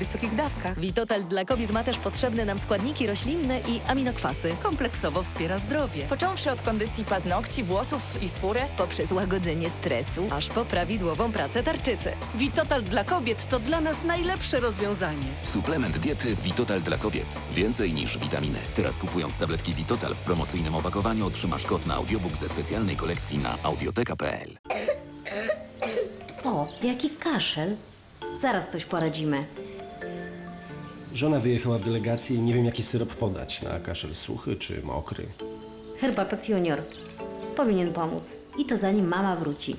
w wysokich dawkach. Witotal dla kobiet ma też potrzebne nam składniki roślinne i aminokwasy. Kompleksowo wspiera zdrowie. Począwszy od kondycji paznokci, włosów i skóry, Poprzez łagodzenie stresu, aż po prawidłową pracę tarczycy. Witotal dla kobiet to dla nas najlepsze rozwiązanie. Suplement diety Vitotal dla kobiet. Więcej niż witaminy. Teraz kupując tabletki Vitotal w promocyjnym opakowaniu otrzymasz kod na audiobook ze specjalnej kolekcji na audioteka.pl. O, jaki kaszel. Zaraz coś poradzimy. Żona wyjechała w delegację i nie wiem jaki syrop podać. Na kaszel suchy czy mokry. Herbapek Junior powinien pomóc. I to zanim mama wróci.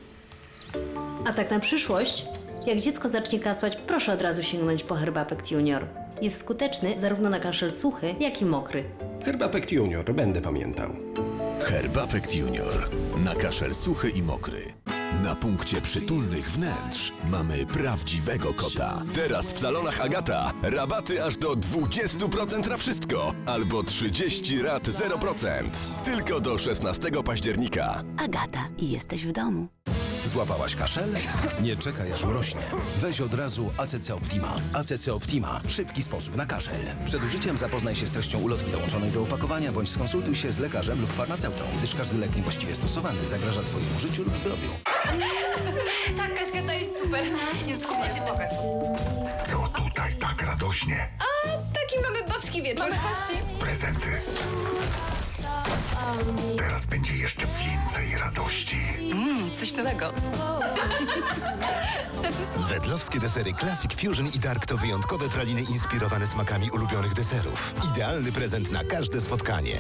A tak na przyszłość, jak dziecko zacznie kasłać, proszę od razu sięgnąć po Herbapek Junior. Jest skuteczny zarówno na kaszel suchy, jak i mokry. Herbapekt Junior, będę pamiętał. Herbapekt Junior. Na kaszel suchy i mokry. Na punkcie przytulnych wnętrz mamy prawdziwego kota. Teraz w salonach Agata rabaty aż do 20% na wszystko albo 30 rat 0%. Tylko do 16 października. Agata, jesteś w domu. Złapałaś kaszel? Nie czekaj aż urośnie. Weź od razu ACC Optima. ACC Optima. Szybki sposób na kaszel. Przed użyciem zapoznaj się z treścią ulotki dołączonej do opakowania bądź skonsultuj się z lekarzem lub farmaceutą, gdyż każdy lek niewłaściwie stosowany zagraża Twojemu życiu lub zdrowiu. Tak, Kaśka, to jest super. Jezus, kupię się tego. Co tutaj tak radośnie? Taki mamy babski wieczór. Mamy kości. Prezenty. Teraz będzie jeszcze więcej radości. Mmm, coś nowego. Wedlowskie desery Classic Fusion i Dark to wyjątkowe praliny inspirowane smakami ulubionych deserów. Idealny prezent na każde spotkanie.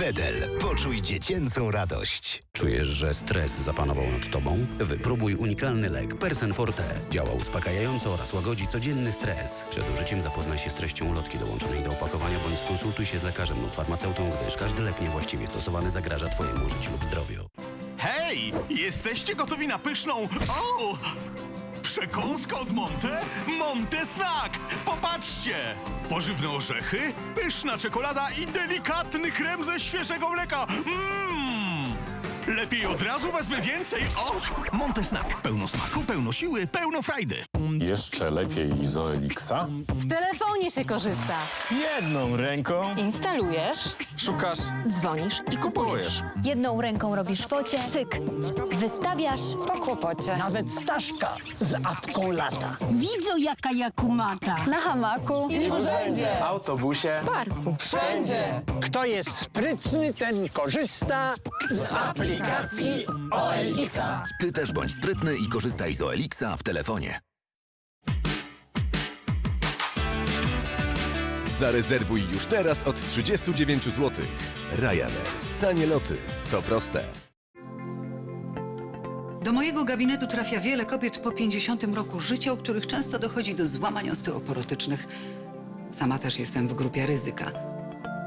Wedel. Poczuj dziecięcą radość. Czujesz, że stres zapanował nad tobą? Wypróbuj unikalny lek Persen Forte. Działa uspokajająco oraz łagodzi codzienny stres. Przed użyciem zapoznaj się z treścią ulotki dołączonej do opakowania bądź skonsultuj się z lekarzem lub farmaceutą, gdyż każdy lek niewłaściwie stosowany zagraża twojemu życiu lub zdrowiu. Hej! Jesteście gotowi na pyszną... O! Przekąskę od Monte? Monte Snack! Popatrzcie! Pożywne orzechy, pyszna czekolada i delikatny krem ze świeżego mleka. Mmm! Lepiej od razu wezmę więcej. O! Monte Snack. Pełno smaku, pełno siły, pełno frajdy. Jeszcze lepiej z Oelixa? W telefonie się korzysta. Jedną ręką. Instalujesz, Szukasz dzwonisz i kupujesz. Jedną ręką robisz focie, cyk. Wystawiasz po kłopocie. Nawet Staszka z apką lata. Widzą jaka jakumata. Na hamaku. I w autobusie. parku. Wszędzie. Kto jest sprytny, ten korzysta z aplikacji OLX-a. Ty też bądź sprytny i korzystaj z Oelixa w telefonie. Zarezerwuj już teraz od 39 zł. Ryanair. Tanie loty. To proste. Do mojego gabinetu trafia wiele kobiet po 50 roku życia, u których często dochodzi do złamań osteoporotycznych. Sama też jestem w grupie ryzyka.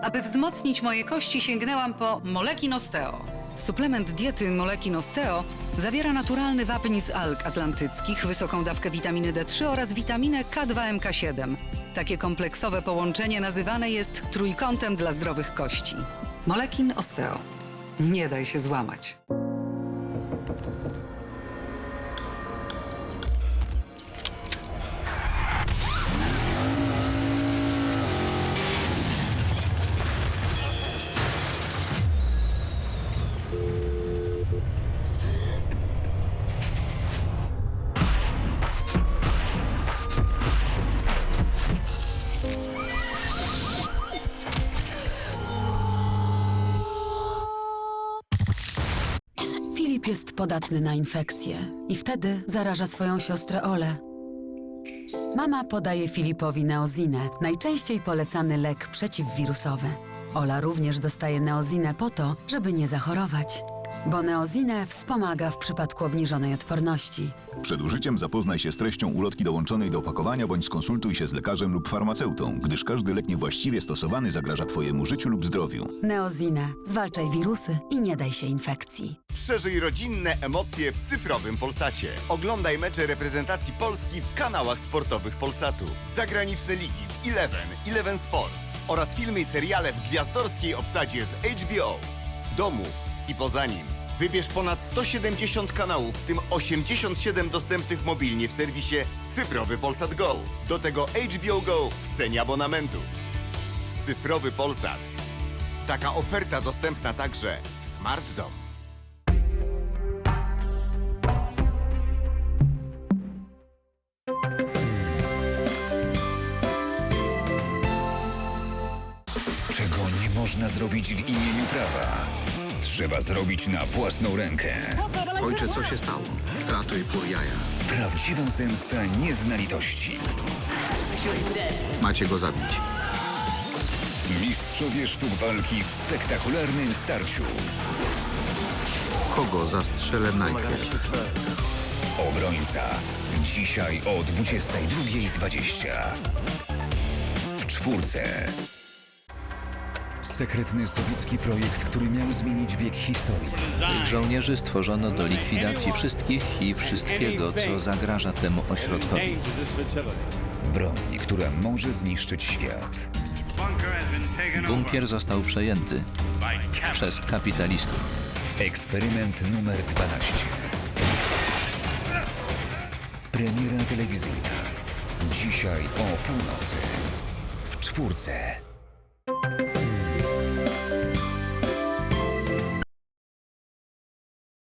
Aby wzmocnić moje kości, sięgnęłam po Molekin Osteo. Suplement diety Molekin Osteo zawiera naturalny wapń z alg atlantyckich, wysoką dawkę witaminy D3 oraz witaminę K2MK7. Takie kompleksowe połączenie nazywane jest trójkątem dla zdrowych kości. Molekin Osteo. Nie daj się złamać. Filip jest podatny na infekcje i wtedy zaraża swoją siostrę Olę. Mama podaje Filipowi neozinę, najczęściej polecany lek przeciwwirusowy. Ola również dostaje neozinę po to, żeby nie zachorować, bo neozinę wspomaga w przypadku obniżonej odporności. Przed użyciem zapoznaj się z treścią ulotki dołączonej do opakowania bądź skonsultuj się z lekarzem lub farmaceutą, gdyż każdy lek niewłaściwie stosowany zagraża Twojemu życiu lub zdrowiu. Neozina. Zwalczaj wirusy i nie daj się infekcji. Przeżyj rodzinne emocje w cyfrowym Polsacie. Oglądaj mecze reprezentacji Polski w kanałach sportowych Polsatu. Zagraniczne ligi w Eleven, Eleven Sports oraz filmy i seriale w gwiazdorskiej obsadzie w HBO. W domu i poza nim. Wybierz ponad 170 kanałów, w tym 87 dostępnych mobilnie w serwisie Cyfrowy Polsat Go. Do tego HBO Go w cenie abonamentu. Cyfrowy Polsat. Taka oferta dostępna także w Smart Dom. Czego nie można zrobić w imieniu prawa, trzeba zrobić na własną rękę. Ojcze, co się stało? Ratuj pół jaja. Prawdziwa zemsta nie zna litości. Macie go zabić. Mistrzowie sztuk walki w spektakularnym starciu. Kogo zastrzelę najpierw? Obrońca. Dzisiaj o 22.20. W czwórce. Sekretny sowiecki projekt, który miał zmienić bieg historii. Tych żołnierzy stworzono do likwidacji wszystkich i wszystkiego, co zagraża temu ośrodkowi. Broń, która może zniszczyć świat. Bunkier został przejęty przez kapitalistów. Eksperyment numer 12. Premiera telewizyjna. Dzisiaj o północy. W czwórce.